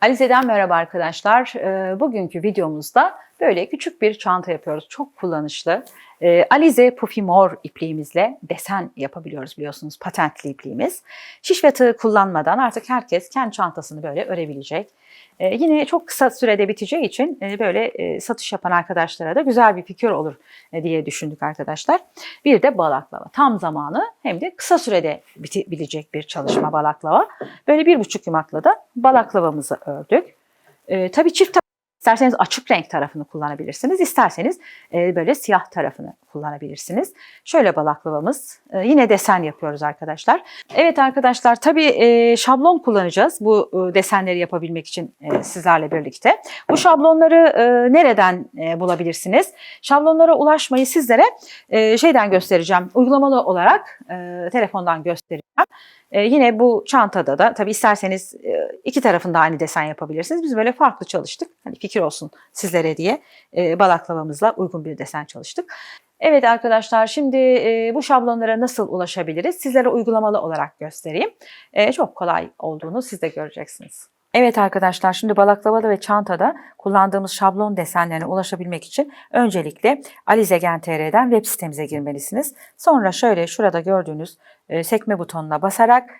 Alize'den merhaba arkadaşlar. Ee, Bugünkü videomuzda böyle küçük bir çanta yapıyoruz. Çok kullanışlı. Ee, Alize Puffy More ipliğimizle desen yapabiliyoruz biliyorsunuz. Patentli ipliğimiz. Şiş ve tığ kullanmadan artık herkes kendi çantasını böyle örebilecek. Ee, Yine çok kısa sürede biteceği için e, böyle e, satış yapan arkadaşlara da güzel bir fikir olur e, diye düşündük arkadaşlar. Bir de balaklava. Tam zamanı hem de kısa sürede bitebilecek bir çalışma balaklava. Böyle bir buçuk yumakla da balaklavamızı ördük. Ee, tabii çift isterseniz açık renk tarafını kullanabilirsiniz. isterseniz e, böyle siyah tarafını kullanabilirsiniz. Şöyle balaklavamız. E, yine desen yapıyoruz arkadaşlar. Evet arkadaşlar tabii e, şablon kullanacağız bu desenleri yapabilmek için sizlerle birlikte. Bu şablonları nereden bulabilirsiniz? Şablonlara ulaşmayı sizlere şeyden göstereceğim. Uygulamalı olarak telefondan göstereceğim. E, yine bu çantada da tabii isterseniz e, iki tarafında aynı desen yapabilirsiniz. Biz böyle farklı çalıştık. Hani fikir olsun sizlere diye e, balaklavamızla uygun bir desen çalıştık. Evet arkadaşlar şimdi e, bu şablonlara nasıl ulaşabiliriz? Sizlere uygulamalı olarak göstereyim. E, çok kolay olduğunu siz de göreceksiniz. Evet arkadaşlar şimdi balaklavada ve çantada kullandığımız şablon desenlerine ulaşabilmek için öncelikle Alizegen.tr'den web sitemize girmelisiniz. Sonra şöyle şurada gördüğünüz e, sekme butonuna basarak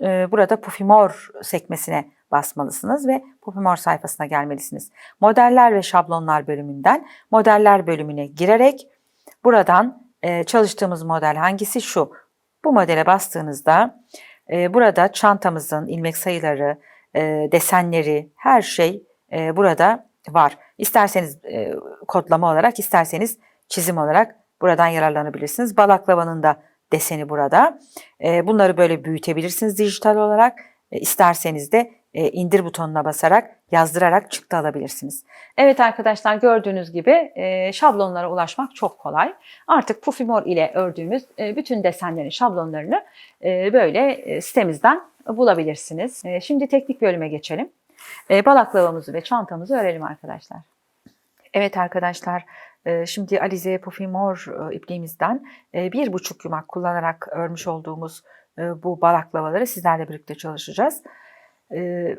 e, burada Puffy More sekmesine basmalısınız ve More sayfasına gelmelisiniz. Modeller ve şablonlar bölümünden modeller bölümüne girerek buradan e, çalıştığımız model hangisi şu. Bu modele bastığınızda e, burada çantamızın ilmek sayıları, e, desenleri, her şey e, burada var. İsterseniz e, kodlama olarak, isterseniz çizim olarak buradan yararlanabilirsiniz. Balaklavanın da deseni burada. E, bunları böyle büyütebilirsiniz dijital olarak. E, isterseniz de e, indir butonuna basarak yazdırarak çıktı alabilirsiniz. Evet arkadaşlar gördüğünüz gibi e, şablonlara ulaşmak çok kolay. Artık Puffy More ile ördüğümüz e, bütün desenlerin şablonlarını e, böyle e, sitemizden bulabilirsiniz. E, şimdi teknik bölüme geçelim. E, balaklavamızı ve çantamızı örelim arkadaşlar. Evet arkadaşlar, e, şimdi Alize Puffy More e, ipliğimizden e, bir buçuk yumak kullanarak örmüş olduğumuz bu balaklavaları sizlerle birlikte çalışacağız. E,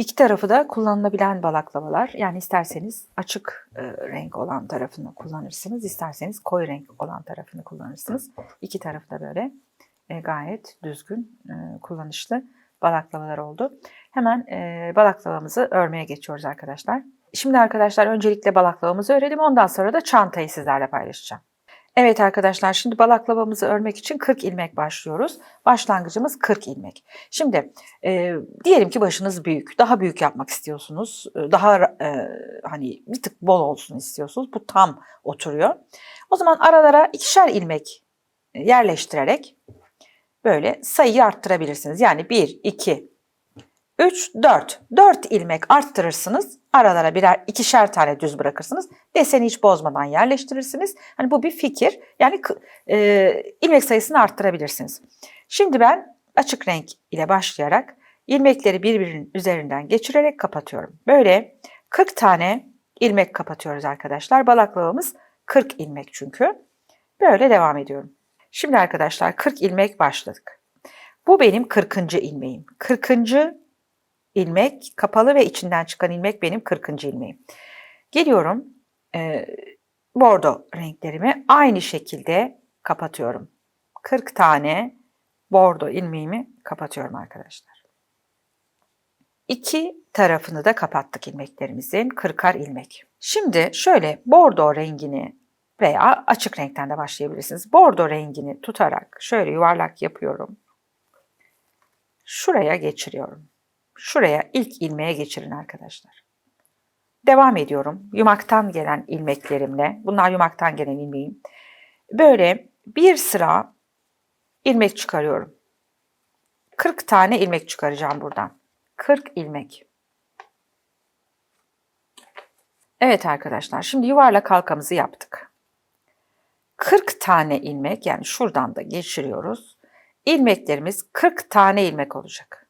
İki tarafı da kullanılabilen balaklavalar. Yani isterseniz açık e, renk olan tarafını kullanırsınız, isterseniz koyu renk olan tarafını kullanırsınız. İki tarafı da böyle e, gayet düzgün, e, kullanışlı balaklavalar oldu. Hemen e, balaklavamızı örmeye geçiyoruz arkadaşlar. Şimdi arkadaşlar öncelikle balaklavamızı örelim. Ondan sonra da çantayı sizlerle paylaşacağım. Evet arkadaşlar şimdi balaklavamızı örmek için 40 ilmek başlıyoruz. Başlangıcımız 40 ilmek. Şimdi e, diyelim ki başınız büyük, daha büyük yapmak istiyorsunuz. e, Daha e, hani bir tık bol olsun istiyorsunuz. Bu tam oturuyor. O zaman aralara ikişer ilmek yerleştirerek böyle sayıyı arttırabilirsiniz. Yani 1, 2, 3, 4. 4 ilmek arttırırsınız. Aralara birer ikişer tane düz bırakırsınız. Deseni hiç bozmadan yerleştirirsiniz. Hani bu bir fikir. Yani e, ilmek sayısını arttırabilirsiniz. Şimdi ben açık renk ile başlayarak ilmekleri birbirinin üzerinden geçirerek kapatıyorum. Böyle 40 tane ilmek kapatıyoruz arkadaşlar. Balaklavamız 40 ilmek çünkü. Böyle devam ediyorum. Şimdi arkadaşlar 40 ilmek başladık. Bu benim 40. ilmeğim. 40. ilmek kapalı ve içinden çıkan ilmek benim 40. ilmeğim. Geliyorum e, bordo renklerimi aynı şekilde kapatıyorum. 40 tane bordo ilmeğimi kapatıyorum arkadaşlar. İki tarafını da kapattık ilmeklerimizin 40'ar ilmek. Şimdi şöyle bordo rengini veya açık renkten de başlayabilirsiniz. Bordo rengini tutarak şöyle yuvarlak yapıyorum. Şuraya geçiriyorum. Şuraya ilk ilmeğe geçirin arkadaşlar. Devam ediyorum. Yumaktan gelen ilmeklerimle. Bunlar yumaktan gelen ilmeğim. Böyle bir sıra ilmek çıkarıyorum. 40 tane ilmek çıkaracağım buradan. 40 ilmek. Evet arkadaşlar şimdi yuvarlak halkamızı yaptık. 40 tane ilmek yani şuradan da geçiriyoruz. İlmeklerimiz 40 tane ilmek olacak.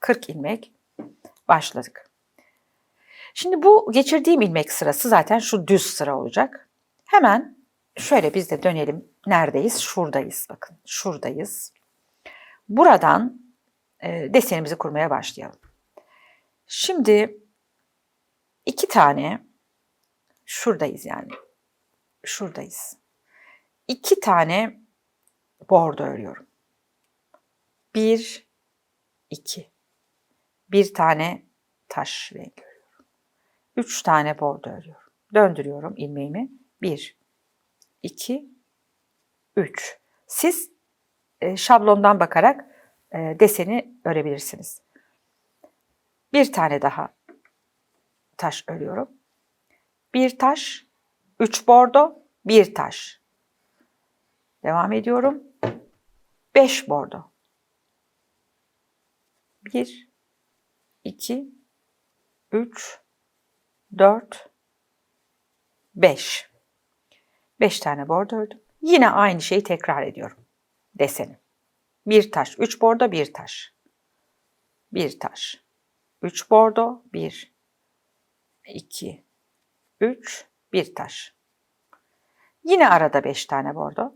40 ilmek başladık. Şimdi bu geçirdiğim ilmek sırası zaten şu düz sıra olacak. Hemen şöyle biz de dönelim. Neredeyiz? Şuradayız bakın. Şuradayız. Buradan e, desenimizi kurmaya başlayalım. Şimdi iki tane şuradayız yani. Şuradayız. İki tane bordo örüyorum. Bir, iki. Bir tane taş rengi örüyorum. Üç tane bordo örüyorum. Döndürüyorum ilmeğimi. Bir, iki, üç. Siz e, şablondan bakarak e, deseni örebilirsiniz. Bir tane daha taş örüyorum. Bir taş, üç bordo, bir taş. Devam ediyorum. Beş bordo. Bir, iki, üç, dört, beş. Beş tane bordo ördüm. Yine aynı şeyi tekrar ediyorum. Deseni. Bir taş, üç bordo, bir taş. Bir taş. Üç bordo, bir, iki, üç, bir taş. Yine arada beş tane bordo.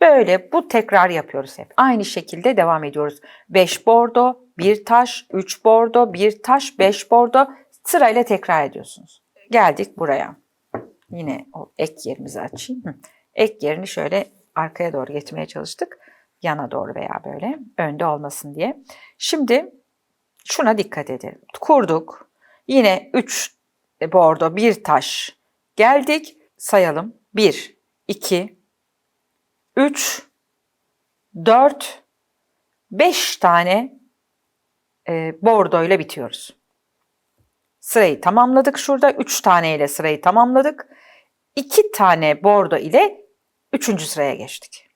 Böyle bu tekrar yapıyoruz hep. Aynı şekilde devam ediyoruz. 5 bordo, bir taş, 3 bordo, bir taş, 5 bordo sırayla tekrar ediyorsunuz. Geldik buraya. Yine o ek yerimizi açayım. Ek yerini şöyle arkaya doğru getirmeye çalıştık. Yana doğru veya böyle önde olmasın diye. Şimdi şuna dikkat edelim. Kurduk. Yine 3 bordo, bir taş. Geldik. Sayalım. 1, 2, 3, 4, 5 tane e, bordo ile bitiyoruz. Sırayı tamamladık şurada. 3 tane ile sırayı tamamladık. 2 tane bordo ile 3. sıraya geçtik.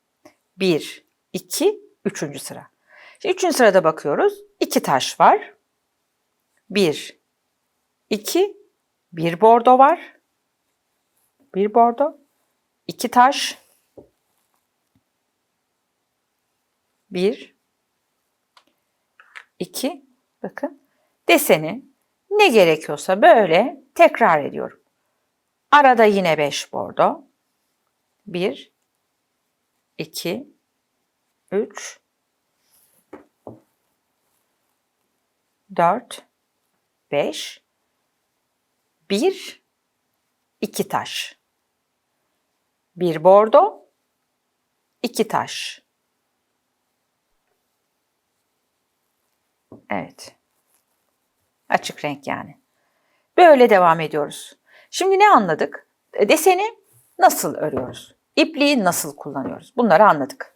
1, 2, 3. sıra. Şimdi 3. sırada bakıyoruz. 2 taş var. 1, 2, 1 bordo var. 1 bordo, 2 taş, Bir, iki, bakın deseni ne gerekiyorsa böyle tekrar ediyorum. Arada yine beş bordo. Bir, iki, üç, dört, beş, bir, iki taş. Bir bordo, iki taş. Evet. Açık renk yani. Böyle devam ediyoruz. Şimdi ne anladık? E, deseni nasıl örüyoruz? İpliği nasıl kullanıyoruz? Bunları anladık.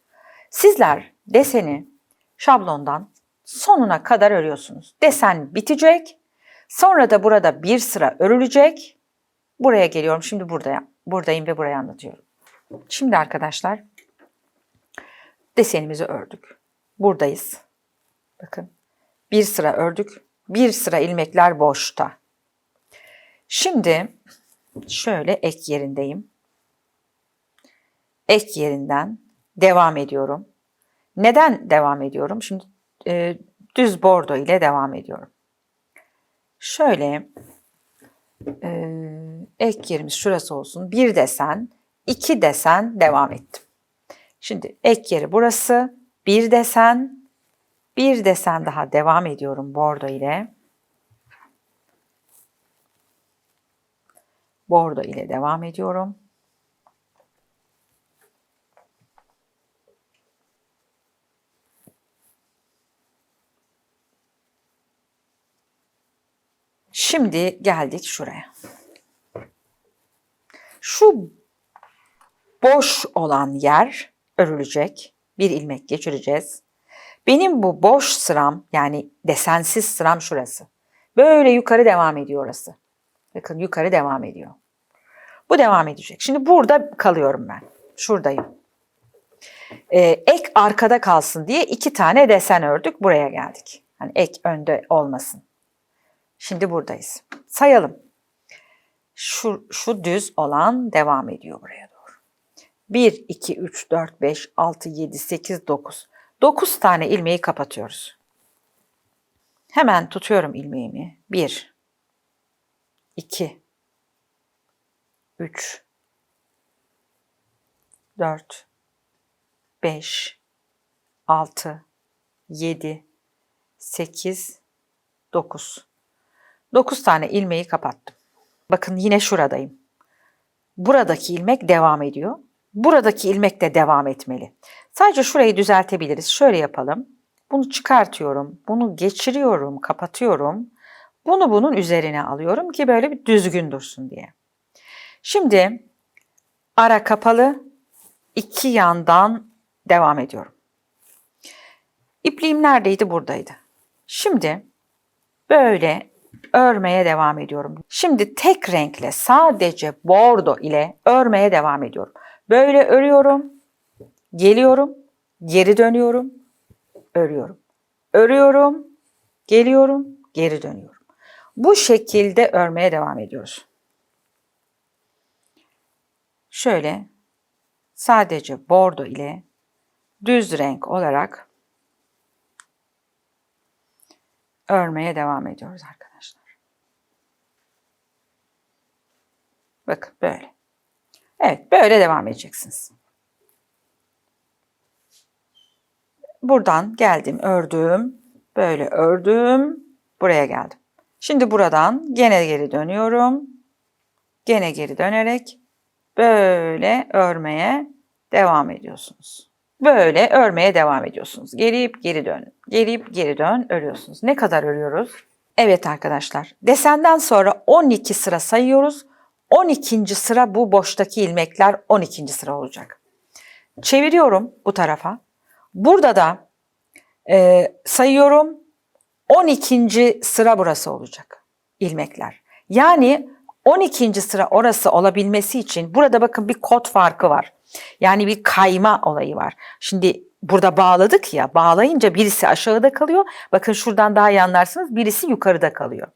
Sizler deseni şablondan sonuna kadar örüyorsunuz. Desen bitecek. Sonra da burada bir sıra örülecek. Buraya geliyorum. Şimdi buradayım. Buradayım ve burayı anlatıyorum. Şimdi arkadaşlar desenimizi ördük. Buradayız. Bakın bir sıra ördük. Bir sıra ilmekler boşta. Şimdi şöyle ek yerindeyim. Ek yerinden devam ediyorum. Neden devam ediyorum? Şimdi e, düz bordo ile devam ediyorum. Şöyle e, ek yerimiz şurası olsun. Bir desen, iki desen devam ettim. Şimdi ek yeri burası. Bir desen, bir desen daha devam ediyorum bordo ile. Bordo ile devam ediyorum. Şimdi geldik şuraya. Şu boş olan yer örülecek. Bir ilmek geçireceğiz. Benim bu boş sıram yani desensiz sıram şurası. Böyle yukarı devam ediyor orası. Bakın yukarı devam ediyor. Bu devam edecek. Şimdi burada kalıyorum ben. Şuradayım. Ee, ek arkada kalsın diye iki tane desen ördük. Buraya geldik. Hani ek önde olmasın. Şimdi buradayız. Sayalım. Şu, şu düz olan devam ediyor buraya doğru. 1, 2, 3, 4, 5, 6, 7, 8, 9. 9 tane ilmeği kapatıyoruz. Hemen tutuyorum ilmeğimi. 1 2 3 4 5 6 7 8 9 9 tane ilmeği kapattım. Bakın yine şuradayım. Buradaki ilmek devam ediyor. Buradaki ilmek de devam etmeli. Sadece şurayı düzeltebiliriz. Şöyle yapalım. Bunu çıkartıyorum. Bunu geçiriyorum, kapatıyorum. Bunu bunun üzerine alıyorum ki böyle bir düzgün dursun diye. Şimdi ara kapalı iki yandan devam ediyorum. İpliğim neredeydi? Buradaydı. Şimdi böyle örmeye devam ediyorum. Şimdi tek renkle sadece bordo ile örmeye devam ediyorum. Böyle örüyorum, geliyorum, geri dönüyorum, örüyorum. Örüyorum, geliyorum, geri dönüyorum. Bu şekilde örmeye devam ediyoruz. Şöyle sadece bordo ile düz renk olarak örmeye devam ediyoruz arkadaşlar. Bakın böyle. Evet böyle devam edeceksiniz. Buradan geldim ördüm. Böyle ördüm. Buraya geldim. Şimdi buradan gene geri dönüyorum. Gene geri dönerek böyle örmeye devam ediyorsunuz. Böyle örmeye devam ediyorsunuz. Gelip geri dön, gelip geri dön örüyorsunuz. Ne kadar örüyoruz? Evet arkadaşlar, desenden sonra 12 sıra sayıyoruz. 12. sıra bu boştaki ilmekler 12. sıra olacak. Çeviriyorum bu tarafa. Burada da e, sayıyorum 12. sıra burası olacak ilmekler. Yani 12. sıra orası olabilmesi için burada bakın bir kod farkı var. Yani bir kayma olayı var. Şimdi burada bağladık ya bağlayınca birisi aşağıda kalıyor. Bakın şuradan daha iyi anlarsınız birisi yukarıda kalıyor.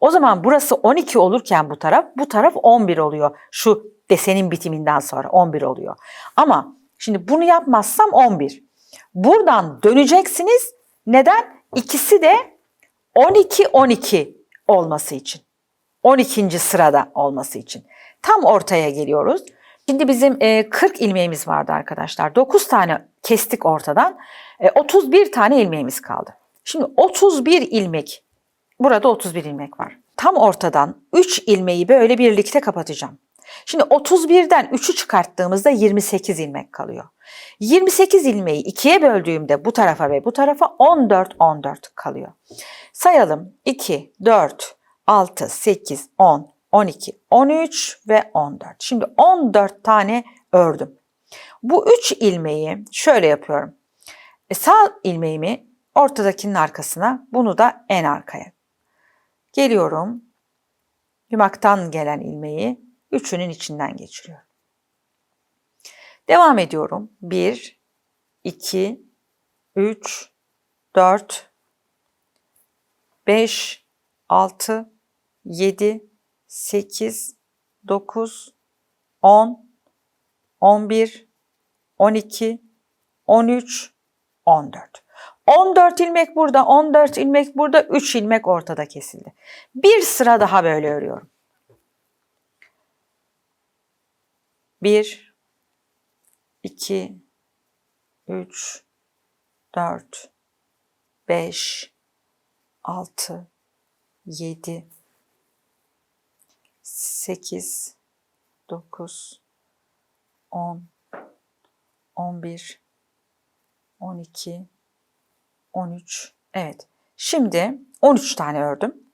O zaman burası 12 olurken bu taraf bu taraf 11 oluyor. Şu desenin bitiminden sonra 11 oluyor. Ama şimdi bunu yapmazsam 11. Buradan döneceksiniz. Neden? İkisi de 12-12 olması için. 12. sırada olması için. Tam ortaya geliyoruz. Şimdi bizim e, 40 ilmeğimiz vardı arkadaşlar. 9 tane kestik ortadan. E, 31 tane ilmeğimiz kaldı. Şimdi 31 ilmek, burada 31 ilmek var. Tam ortadan 3 ilmeği böyle birlikte kapatacağım. Şimdi 31'den 3'ü çıkarttığımızda 28 ilmek kalıyor. 28 ilmeği ikiye böldüğümde bu tarafa ve bu tarafa 14 14 kalıyor. Sayalım. 2 4 6 8 10 12 13 ve 14. Şimdi 14 tane ördüm. Bu 3 ilmeği şöyle yapıyorum. E sağ ilmeğimi ortadakinin arkasına, bunu da en arkaya. Geliyorum. Yumaktan gelen ilmeği üçünün içinden geçiriyorum. Devam ediyorum. 1, 2, 3, 4, 5, 6, 7, 8, 9, 10, 11, 12, 13, 14. 14 ilmek burada, 14 ilmek burada, 3 ilmek ortada kesildi. Bir sıra daha böyle örüyorum. 1, 2, 3, 4, 5, 6, 7, 8, 9, 10, 11, 12, 13. Evet. Şimdi 13 tane ördüm.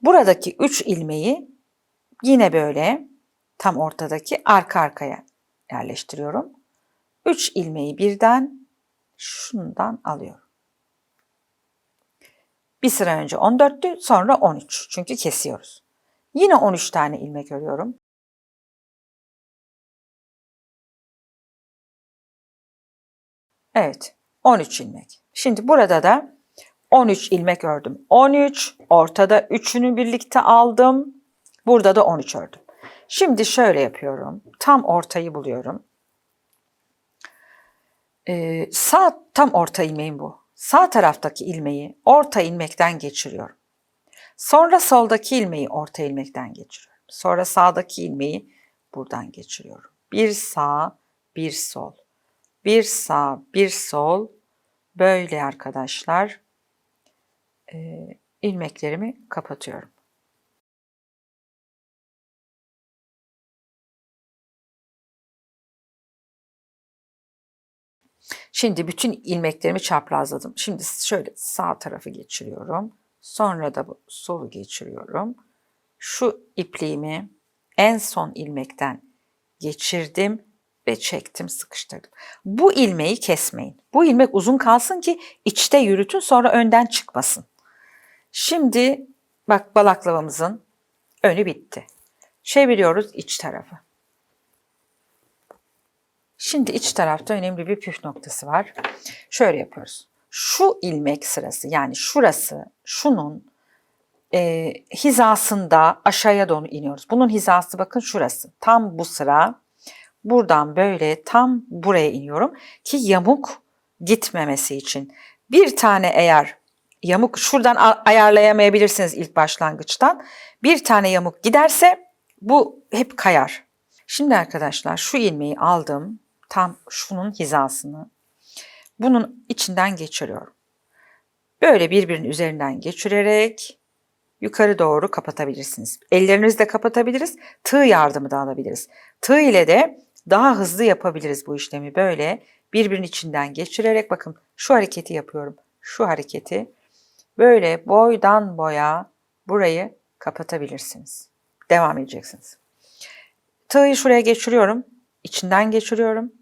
Buradaki 3 ilmeği yine böyle tam ortadaki arka arkaya yerleştiriyorum. 3 ilmeği birden şundan alıyorum. Bir sıra önce 14'tü sonra 13 çünkü kesiyoruz. Yine 13 tane ilmek örüyorum. Evet 13 ilmek. Şimdi burada da 13 ilmek ördüm. 13 ortada 3'ünü birlikte aldım. Burada da 13 ördüm. Şimdi şöyle yapıyorum. Tam ortayı buluyorum. Ee, sağ tam orta ilmeğim bu. Sağ taraftaki ilmeği orta ilmekten geçiriyorum. Sonra soldaki ilmeği orta ilmekten geçiriyorum. Sonra sağdaki ilmeği buradan geçiriyorum. Bir sağ, bir sol. Bir sağ, bir sol. Böyle arkadaşlar e, ilmeklerimi kapatıyorum. Şimdi bütün ilmeklerimi çaprazladım. Şimdi şöyle sağ tarafı geçiriyorum. Sonra da solu geçiriyorum. Şu ipliğimi en son ilmekten geçirdim ve çektim, sıkıştırdım. Bu ilmeği kesmeyin. Bu ilmek uzun kalsın ki içte yürütün sonra önden çıkmasın. Şimdi bak balaklavamızın önü bitti. Çeviriyoruz iç tarafı. Şimdi iç tarafta önemli bir püf noktası var. Şöyle yapıyoruz. Şu ilmek sırası yani şurası şunun e, hizasında aşağıya doğru iniyoruz. Bunun hizası bakın şurası. Tam bu sıra buradan böyle tam buraya iniyorum ki yamuk gitmemesi için. Bir tane eğer yamuk şuradan ayarlayamayabilirsiniz ilk başlangıçtan. Bir tane yamuk giderse bu hep kayar. Şimdi arkadaşlar şu ilmeği aldım. Tam şunun hizasını. Bunun içinden geçiriyorum. Böyle birbirinin üzerinden geçirerek yukarı doğru kapatabilirsiniz. Ellerinizle kapatabiliriz. Tığ yardımı da alabiliriz. Tığ ile de daha hızlı yapabiliriz bu işlemi. Böyle birbirinin içinden geçirerek bakın şu hareketi yapıyorum. Şu hareketi böyle boydan boya burayı kapatabilirsiniz. Devam edeceksiniz. Tığı şuraya geçiriyorum. içinden geçiriyorum.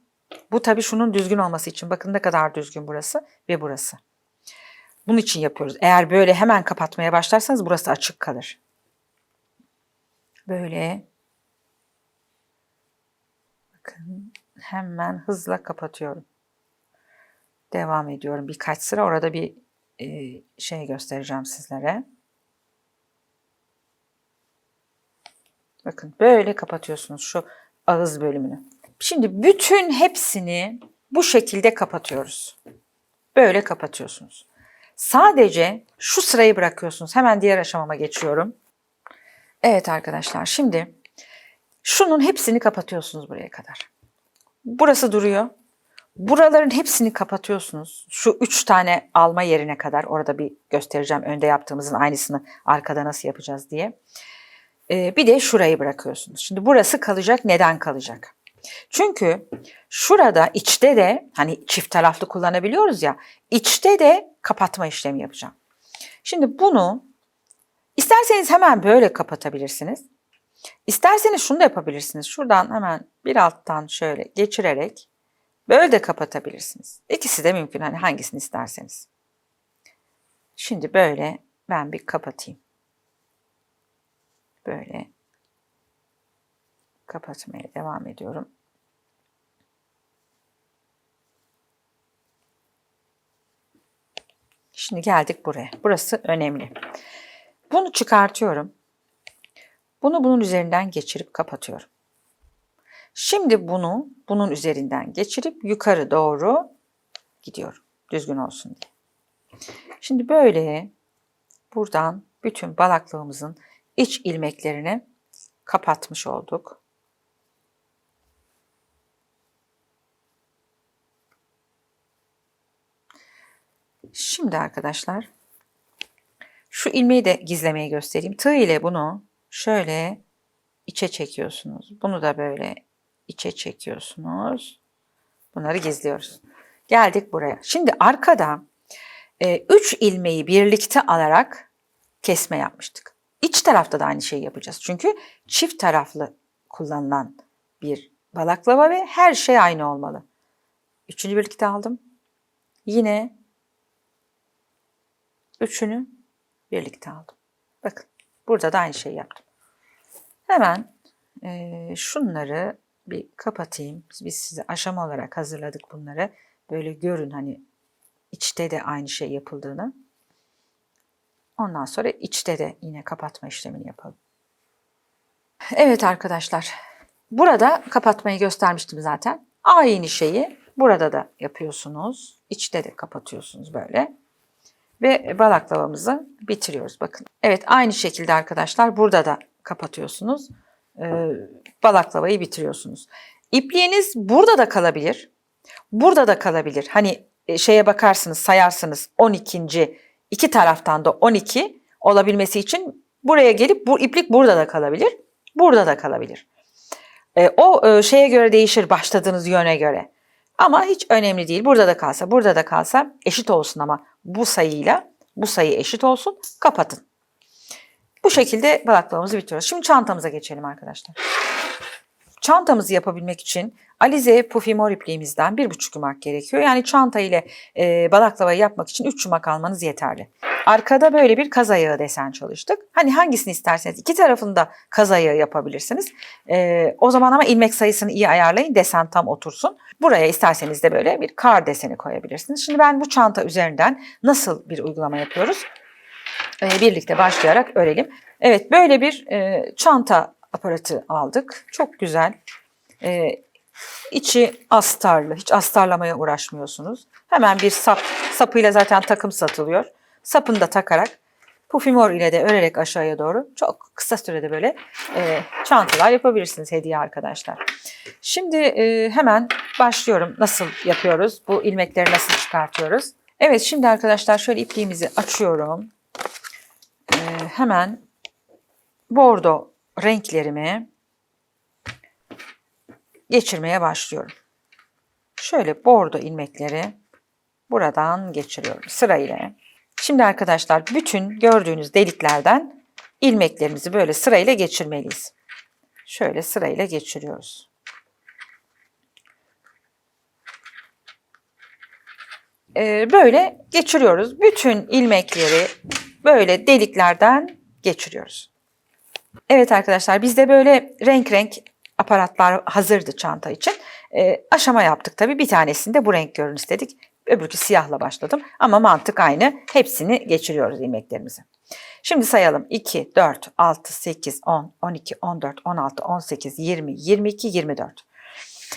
Bu tabii şunun düzgün olması için. Bakın ne kadar düzgün burası ve burası. Bunun için yapıyoruz. Eğer böyle hemen kapatmaya başlarsanız burası açık kalır. Böyle bakın hemen hızla kapatıyorum. Devam ediyorum birkaç sıra. Orada bir e, şey göstereceğim sizlere. Bakın böyle kapatıyorsunuz şu ağız bölümünü. Şimdi bütün hepsini bu şekilde kapatıyoruz. Böyle kapatıyorsunuz. Sadece şu sırayı bırakıyorsunuz. Hemen diğer aşamama geçiyorum. Evet arkadaşlar şimdi şunun hepsini kapatıyorsunuz buraya kadar. Burası duruyor. Buraların hepsini kapatıyorsunuz. Şu üç tane alma yerine kadar. Orada bir göstereceğim önde yaptığımızın aynısını arkada nasıl yapacağız diye. Ee, bir de şurayı bırakıyorsunuz. Şimdi burası kalacak. Neden kalacak? Çünkü şurada içte de hani çift taraflı kullanabiliyoruz ya içte de kapatma işlemi yapacağım. Şimdi bunu isterseniz hemen böyle kapatabilirsiniz. İsterseniz şunu da yapabilirsiniz. Şuradan hemen bir alttan şöyle geçirerek böyle de kapatabilirsiniz. İkisi de mümkün hani hangisini isterseniz. Şimdi böyle ben bir kapatayım. Böyle kapatmaya devam ediyorum. Şimdi geldik buraya. Burası önemli. Bunu çıkartıyorum. Bunu bunun üzerinden geçirip kapatıyorum. Şimdi bunu bunun üzerinden geçirip yukarı doğru gidiyorum. Düzgün olsun diye. Şimdi böyle buradan bütün balaklığımızın iç ilmeklerini kapatmış olduk. Şimdi arkadaşlar şu ilmeği de gizlemeyi göstereyim. Tığ ile bunu şöyle içe çekiyorsunuz. Bunu da böyle içe çekiyorsunuz. Bunları gizliyoruz. Geldik buraya. Şimdi arkada 3 e, ilmeği birlikte alarak kesme yapmıştık. İç tarafta da aynı şeyi yapacağız. Çünkü çift taraflı kullanılan bir balaklava ve her şey aynı olmalı. Üçünü birlikte aldım. Yine Üçünü birlikte aldım. Bakın burada da aynı şeyi yaptım. Hemen e, şunları bir kapatayım. Biz size aşama olarak hazırladık bunları. Böyle görün hani içte de aynı şey yapıldığını. Ondan sonra içte de yine kapatma işlemini yapalım. Evet arkadaşlar. Burada kapatmayı göstermiştim zaten. Aynı şeyi burada da yapıyorsunuz. İçte de kapatıyorsunuz böyle ve balaklavamızı bitiriyoruz. Bakın. Evet aynı şekilde arkadaşlar burada da kapatıyorsunuz. Ee, balaklavayı bitiriyorsunuz. İpliğiniz burada da kalabilir. Burada da kalabilir. Hani e, şeye bakarsınız sayarsınız 12. iki taraftan da 12 olabilmesi için buraya gelip bu iplik burada da kalabilir. Burada da kalabilir. E, o e, şeye göre değişir başladığınız yöne göre. Ama hiç önemli değil. Burada da kalsa, burada da kalsa eşit olsun ama bu sayıyla bu sayı eşit olsun. Kapatın. Bu şekilde balaklavamızı bitiriyoruz. Şimdi çantamıza geçelim arkadaşlar. Çantamızı yapabilmek için Alize Puffy Mor ipliğimizden bir buçuk yumak gerekiyor. Yani çanta ile e, balaklavayı yapmak için 3 yumak almanız yeterli. Arkada böyle bir kaz ayağı desen çalıştık. Hani hangisini isterseniz iki tarafında kaz ayağı yapabilirsiniz. E, o zaman ama ilmek sayısını iyi ayarlayın desen tam otursun. Buraya isterseniz de böyle bir kar deseni koyabilirsiniz. Şimdi ben bu çanta üzerinden nasıl bir uygulama yapıyoruz? E, birlikte başlayarak öğrenelim. Evet böyle bir e, çanta aparatı aldık. Çok güzel. E, içi astarlı. Hiç astarlamaya uğraşmıyorsunuz. Hemen bir sap. Sapıyla zaten takım satılıyor. Sapını da takarak Pufimor ile de örerek aşağıya doğru çok kısa sürede böyle e, çantalar yapabilirsiniz hediye arkadaşlar. Şimdi e, hemen başlıyorum. Nasıl yapıyoruz? Bu ilmekleri nasıl çıkartıyoruz? Evet şimdi arkadaşlar şöyle ipliğimizi açıyorum. E, hemen bordo renklerimi geçirmeye başlıyorum. Şöyle bordo ilmekleri buradan geçiriyorum sırayla. Şimdi arkadaşlar bütün gördüğünüz deliklerden ilmeklerimizi böyle sırayla geçirmeliyiz. Şöyle sırayla geçiriyoruz. Ee, böyle geçiriyoruz. Bütün ilmekleri böyle deliklerden geçiriyoruz. Evet arkadaşlar bizde böyle renk renk aparatlar hazırdı çanta için. Ee, aşama yaptık tabii. Bir tanesinde bu renk görün istedik. Öbürkü siyahla başladım. Ama mantık aynı. Hepsini geçiriyoruz ilmeklerimizi. Şimdi sayalım. 2, 4, 6, 8, 10, 12, 14, 16, 18, 20, 22, 24.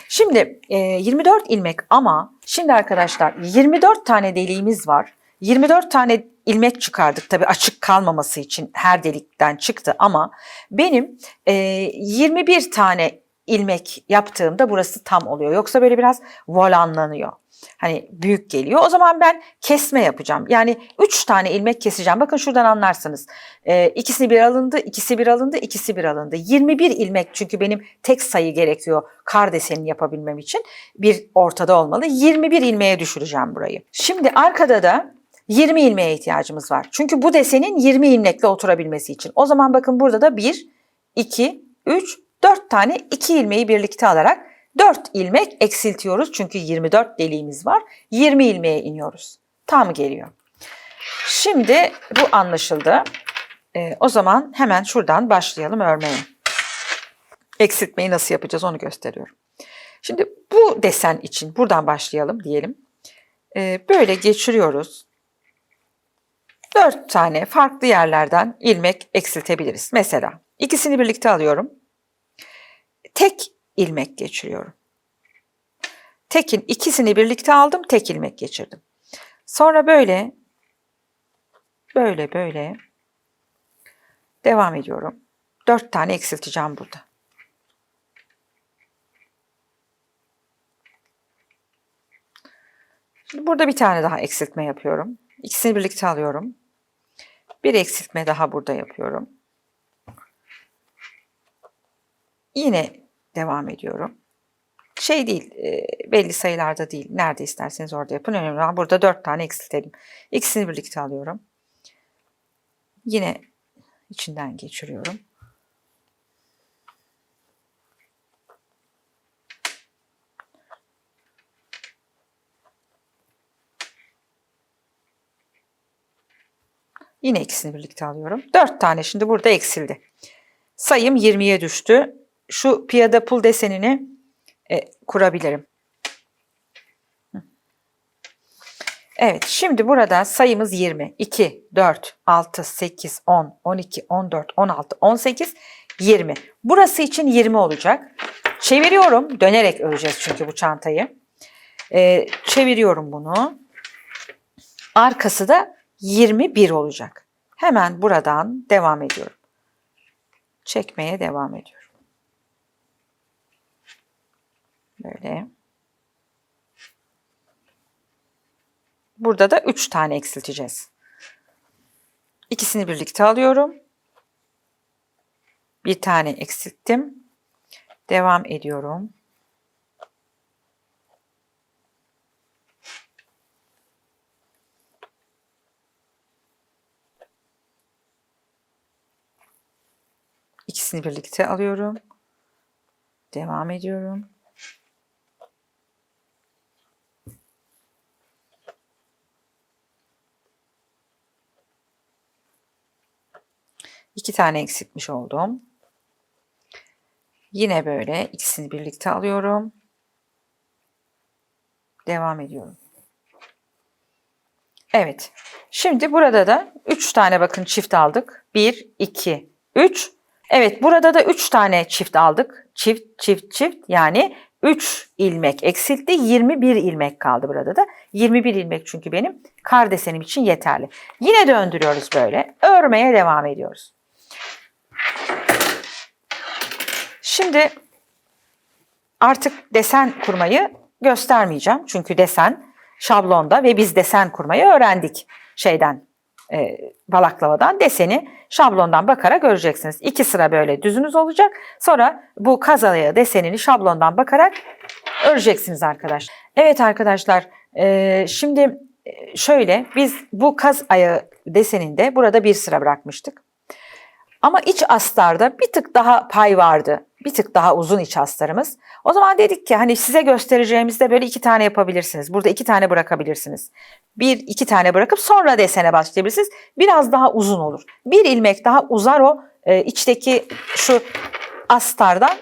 Şimdi e, 24 ilmek ama şimdi arkadaşlar 24 tane deliğimiz var. 24 tane ilmek çıkardık tabii açık kalmaması için her delikten çıktı ama benim e, 21 tane ilmek yaptığımda burası tam oluyor. Yoksa böyle biraz volanlanıyor. Hani büyük geliyor. O zaman ben kesme yapacağım. Yani 3 tane ilmek keseceğim. Bakın şuradan anlarsınız. Ee, ikisi bir alındı, ikisi bir alındı, ikisi bir alındı. 21 ilmek çünkü benim tek sayı gerekiyor kar desenini yapabilmem için. Bir ortada olmalı. 21 ilmeğe düşüreceğim burayı. Şimdi arkada da 20 ilmeğe ihtiyacımız var. Çünkü bu desenin 20 ilmekle oturabilmesi için. O zaman bakın burada da 1, 2, 3, 4 tane 2 ilmeği birlikte alarak 4 ilmek eksiltiyoruz. Çünkü 24 deliğimiz var. 20 ilmeğe iniyoruz. Tam geliyor. Şimdi bu anlaşıldı. Ee, o zaman hemen şuradan başlayalım örmeye. Eksiltmeyi nasıl yapacağız onu gösteriyorum. Şimdi bu desen için buradan başlayalım diyelim. Ee, böyle geçiriyoruz. 4 tane farklı yerlerden ilmek eksiltebiliriz. Mesela ikisini birlikte alıyorum. Tek ilmek geçiriyorum. Tekin ikisini birlikte aldım, tek ilmek geçirdim. Sonra böyle böyle böyle devam ediyorum. 4 tane eksilteceğim burada. Şimdi burada bir tane daha eksiltme yapıyorum. İkisini birlikte alıyorum. Bir eksiltme daha burada yapıyorum. Yine devam ediyorum. Şey değil, e, belli sayılarda değil. Nerede isterseniz orada yapın. Önemli olan burada dört tane eksiltelim. İkisini birlikte alıyorum. Yine içinden geçiriyorum. Yine ikisini birlikte alıyorum. 4 tane şimdi burada eksildi. Sayım 20'ye düştü. Şu piyada pul desenini e, kurabilirim. Evet şimdi burada sayımız 20. 2, 4, 6, 8, 10, 12, 14, 16, 18, 20. Burası için 20 olacak. Çeviriyorum. Dönerek öreceğiz çünkü bu çantayı. Ee, çeviriyorum bunu. Arkası da 21 olacak. Hemen buradan devam ediyorum. Çekmeye devam ediyorum. Böyle. Burada da 3 tane eksilteceğiz. İkisini birlikte alıyorum. Bir tane eksilttim. Devam ediyorum. İkisini birlikte alıyorum. Devam ediyorum. İki tane eksiltmiş oldum. Yine böyle ikisini birlikte alıyorum. Devam ediyorum. Evet. Şimdi burada da 3 tane bakın çift aldık. 1, 2, 3. Evet burada da 3 tane çift aldık. Çift, çift, çift yani 3 ilmek eksiltti. 21 ilmek kaldı burada da. 21 ilmek çünkü benim kar desenim için yeterli. Yine döndürüyoruz böyle. Örmeye devam ediyoruz. Şimdi artık desen kurmayı göstermeyeceğim. Çünkü desen şablonda ve biz desen kurmayı öğrendik şeyden e, balaklavadan deseni şablondan bakarak göreceksiniz. İki sıra böyle düzünüz olacak. Sonra bu kaz ayağı desenini şablondan bakarak öreceksiniz arkadaşlar. Evet arkadaşlar e, şimdi e, şöyle biz bu kaz ayağı deseninde burada bir sıra bırakmıştık. Ama iç astarda bir tık daha pay vardı. Bir tık daha uzun iç astarımız. O zaman dedik ki hani size göstereceğimizde böyle iki tane yapabilirsiniz. Burada iki tane bırakabilirsiniz. Bir iki tane bırakıp sonra desene başlayabilirsiniz. Biraz daha uzun olur. Bir ilmek daha uzar o e, içteki şu astardan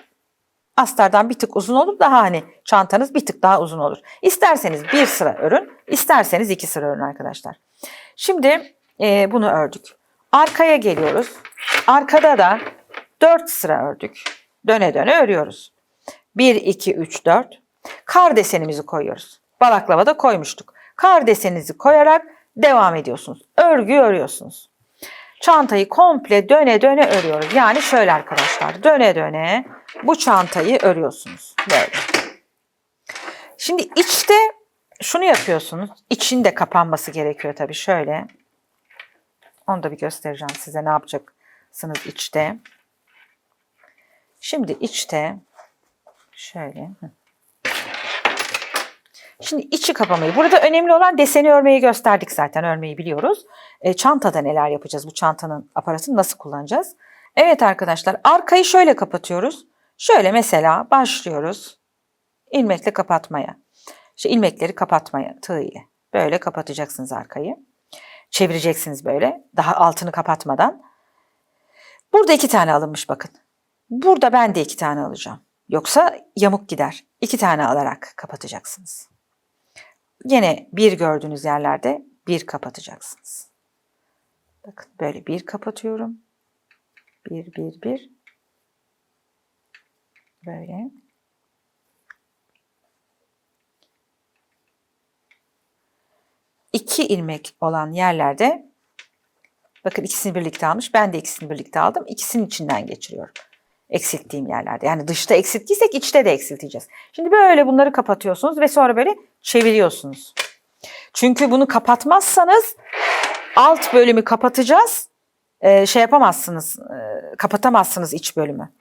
astardan bir tık uzun olur. Daha hani çantanız bir tık daha uzun olur. İsterseniz bir sıra örün, isterseniz iki sıra örün arkadaşlar. Şimdi e, bunu ördük. Arkaya geliyoruz. Arkada da 4 sıra ördük. Döne döne örüyoruz. 1, 2, 3, 4. Kar desenimizi koyuyoruz. Balaklavada koymuştuk. Kar deseninizi koyarak devam ediyorsunuz. Örgü örüyorsunuz. Çantayı komple döne döne örüyoruz. Yani şöyle arkadaşlar döne döne bu çantayı örüyorsunuz. Böyle. Şimdi içte şunu yapıyorsunuz. İçin de kapanması gerekiyor tabii şöyle. Onu da bir göstereceğim size ne yapacaksınız içte. Şimdi içte şöyle. Şimdi içi kapamayı. Burada önemli olan deseni örmeyi gösterdik zaten. Örmeyi biliyoruz. E, çantada neler yapacağız? Bu çantanın aparatını nasıl kullanacağız? Evet arkadaşlar arkayı şöyle kapatıyoruz. Şöyle mesela başlıyoruz. ilmekle kapatmaya. İşte ilmekleri kapatmaya tığ ile. Böyle kapatacaksınız arkayı. Çevireceksiniz böyle. Daha altını kapatmadan. Burada iki tane alınmış bakın. Burada ben de iki tane alacağım. Yoksa yamuk gider. İki tane alarak kapatacaksınız. Yine bir gördüğünüz yerlerde bir kapatacaksınız. Bakın böyle bir kapatıyorum. Bir, bir, bir. Böyle. İki ilmek olan yerlerde bakın ikisini birlikte almış. Ben de ikisini birlikte aldım. İkisinin içinden geçiriyorum. Eksilttiğim yerlerde. Yani dışta eksilttiysek içte de eksilteceğiz. Şimdi böyle bunları kapatıyorsunuz ve sonra böyle çeviriyorsunuz. Çünkü bunu kapatmazsanız alt bölümü kapatacağız. Ee, şey yapamazsınız, e, kapatamazsınız iç bölümü.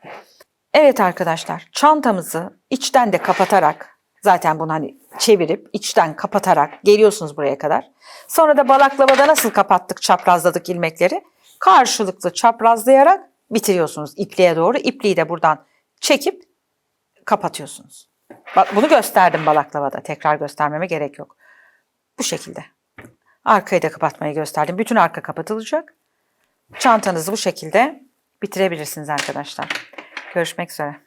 Evet arkadaşlar, çantamızı içten de kapatarak zaten bunu hani çevirip içten kapatarak geliyorsunuz buraya kadar. Sonra da balaklavada nasıl kapattık, çaprazladık ilmekleri? Karşılıklı çaprazlayarak bitiriyorsunuz ipliğe doğru. İpliği de buradan çekip kapatıyorsunuz. Bak bunu gösterdim balaklavada. Tekrar göstermeme gerek yok. Bu şekilde. Arkayı da kapatmayı gösterdim. Bütün arka kapatılacak. Çantanızı bu şekilde bitirebilirsiniz arkadaşlar. Görüşmek üzere.